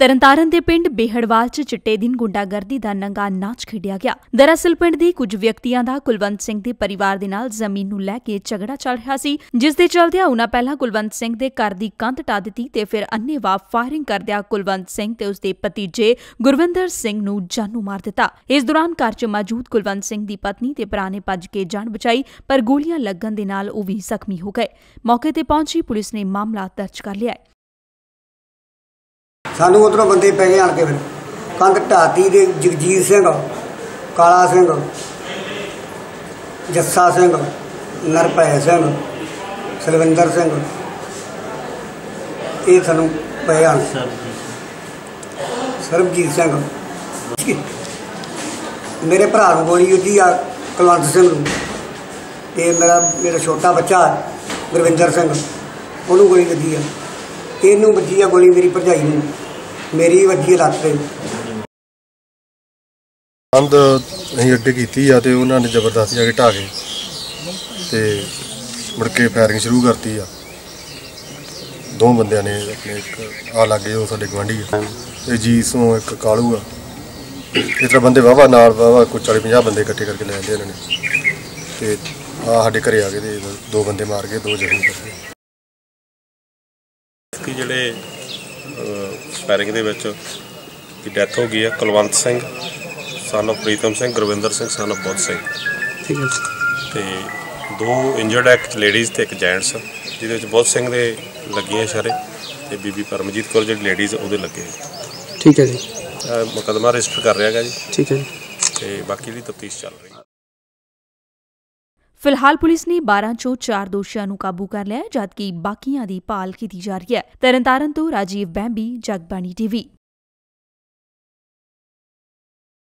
ਤਰਨਤਾਰਨ ਦੇ ਪਿੰਡ ਬੇਹੜਵਾਲ 'ਚ ਚਿੱਟੇ ਦਿਨ ਗੁੰਡਾਗਰਦੀ ਦਾ ਨੰਗਾ ਨਾਚ ਖੇਡਿਆ ਗਿਆ। ਦਰਅਸਲ ਪਿੰਡ ਦੇ ਕੁਝ ਵਿਅਕਤੀਆਂ ਦਾ ਕੁਲਵੰਤ ਸਿੰਘ ਦੇ ਪਰਿਵਾਰ ਦੇ ਨਾਲ ਜ਼ਮੀਨ ਨੂੰ ਲੈ ਕੇ ਝਗੜਾ ਚੱਲ ਰਿਹਾ ਸੀ, ਜਿਸ ਦੇ ਚਲਦਿਆਂ ਉਹਨਾਂ ਪਹਿਲਾਂ ਕੁਲਵੰਤ ਸਿੰਘ ਦੇ ਘਰ ਦੀ ਕੰਧ ਢਾ ਦਿੱਤੀ ਤੇ ਫਿਰ ਅੰਨ੍ਹੇਵਾਹ ਫਾਇਰਿੰਗ ਕਰਦਿਆਂ ਕੁਲਵੰਤ ਸਿੰਘ ਤੇ ਉਸਦੇ ਭਤੀਜੇ ਗੁਰਵਿੰਦਰ ਸਿੰਘ ਨੂੰ ਜਾਨੂ ਮਾਰ ਦਿੱਤਾ। ਇਸ ਦੌਰਾਨ ਘਰ 'ਚ ਮੌਜੂਦ ਕੁਲਵੰਤ ਸਿੰਘ ਦੀ ਪਤਨੀ ਤੇ ਭਰਾ ਨੇ ਭੱਜ ਕੇ ਜਾਨ ਬਚਾਈ, ਪਰ ਗੋਲੀਆਂ ਲੱਗਣ ਦੇ ਨਾਲ ਉਹ ਵੀ ਜ਼ਖਮੀ ਹੋ ਗਏ। ਮੌਕੇ ਤੇ ਪਹੁੰਚੀ ਪੁਲਿਸ ਨੇ ਮਾਮਲਾ ਦਰਜ ਕਰ ਲਿਆ ਸਾਨੂੰ ਉਧਰੋਂ ਬੰਦੇ ਪੈ ਗਏ ਆਣ ਕੇ ਫਿਰ। ਕੰਧ ਢਾਤੀ ਦੇ ਜਗਜੀਤ ਸਿੰਘ, ਕਾਲਾ ਸਿੰਘ, ਜੱਸਾ ਸਿੰਘ ਨਰਪੈ ਸਿੰਘ, ਸਲਵਿੰਦਰ ਸਿੰਘ। ਇਹ ਸਾਨੂੰ ਪਏ ਆਣ ਸਰਬਜੀਤ ਸਿੰਘ। ਮੇਰੇ ਭਰਾ ਨੂੰ ਗੋਲੀ ਵੱਜੀ ਆ ਕੁਲਵੰਤ ਸਿੰਘ ਨੂੰ। ਤੇ ਮੇਰਾ ਮੇਰਾ ਛੋਟਾ ਬੱਚਾ ਗੁਰਵਿੰਦਰ ਸਿੰਘ। ਉਹਨੂੰ ਗੋਲੀ ਵੱਜੀ ਆ। ਇਹਨੂੰ ਵੱਜੀ ਆ ਗੋਲੀ ਮੇਰੀ ਭਰਜਾਈ ਨੂੰ। ਮੇਰੀ ਵੱਜੀ ਆ ਲੱਤ ਤੇ। ਕੰਧ ਅਸੀਂ ਅੱਡੇ ਕੀਤੀ ਆ ਤੇ ਉਹਨਾਂ ਨੇ ਜ਼ਬਰਦਸਤੀ ਆ ਕੇ ਢਾਹ ਕੇ ਤੇ ਮੁੜ ਕੇ ਫਾਇਰਿੰਗ ਸ਼ੁਰੂ ਕਰਤੀ ਆ। ਦੋ ਬੰਦਿਆਂ ਨੇ ਆਪਣੇ ਇੱਕ ਆ ਲੱਗੇ, ਉਹ ਸਾਡੇ ਗਵਾਂਢੀ ਆ। ਤੇ ਜੀਸੋਂ ਇੱਕ ਕਾਲੂ ਆ। ਇਸ ਤਰ੍ਹਾਂ ਬੰਦੇ ਵਾਵਾ ਨਾਲ ਵਾਵਾ ਕੋਈ 40 50 ਬੰਦੇ ਇਕੱਠੇ ਕਰਕੇ ਲੈ ਆਂਦੇ ਇਹਨਾਂ ਨੇ। ਤੇ ਆ ਸਾਡੇ ਘਰੇ ਆ ਗਏ ਤੇ ਦੋ ਬੰਦੇ ਮਾਰ ਗਏ, ਦੋ ਜ਼ਖਮੀ ਕਰ ਗਏ। ਕਿ ਜਿਹੜੇ ਸਪੈਰਿੰਗ ਦੇ ਵਿੱਚ ਦੀ ਡੈਥ ਹੋ ਗਈ ਹੈ Kulwant Singh son of Pritam Singh Gurvinder Singh son of Budh Singh. ਠੀਕ ਹੈ ਤੇ ਦੋ ਇੰਜਰਡ ਇੱਕ ਲੇਡੀਜ਼ ਤੇ ਇੱਕ ਜੈਂਟਸ ਜਿਹਦੇ ਵਿੱਚ ਬੁੱਧ ਸਿੰਘ ਦੇ ਲੱਗੀਆਂ ਸ਼ਰੇ ਤੇ ਬੀਬੀ ਪਰਮਜੀਤ ਕੌਰ ਜਿਹੜੀ ਲੇਡੀਜ਼ ਉਹਦੇ ਲੱਗੇ ਠੀਕ ਹੈ ਜੀ। ਮੁਕੱਦਮਾ ਰਜਿਸਟਰ ਕਰ ਰਿਹਾ ਹੈਗਾ ਜੀ। ਠੀਕ ਹੈ ਜੀ। ਤੇ ਬਾਕੀ ਦੀ ਤਫਤੀਸ਼ ਚੱਲ ਰਹੀ ਹੈ। ਫਿਲਹਾਲ ਪੁਲਿਸ ਨੇ 12 ਚੋਂ 4 ਦੋਸ਼ੀਆਂ ਨੂੰ ਕਾਬੂ ਕਰ ਲਿਆ ਜਦਕਿ ਬਾਕੀਆਂ ਦੀ ਭਾਲ ਕੀਤੀ ਜਾ ਰਹੀ ਹੈ। ਤਰਨਤਾਰਨ ਤੋਂ ਰਾਜੀਵ ਬੈਂਬੀ, ਜਗਬਾਣੀ ਟੀਵੀ।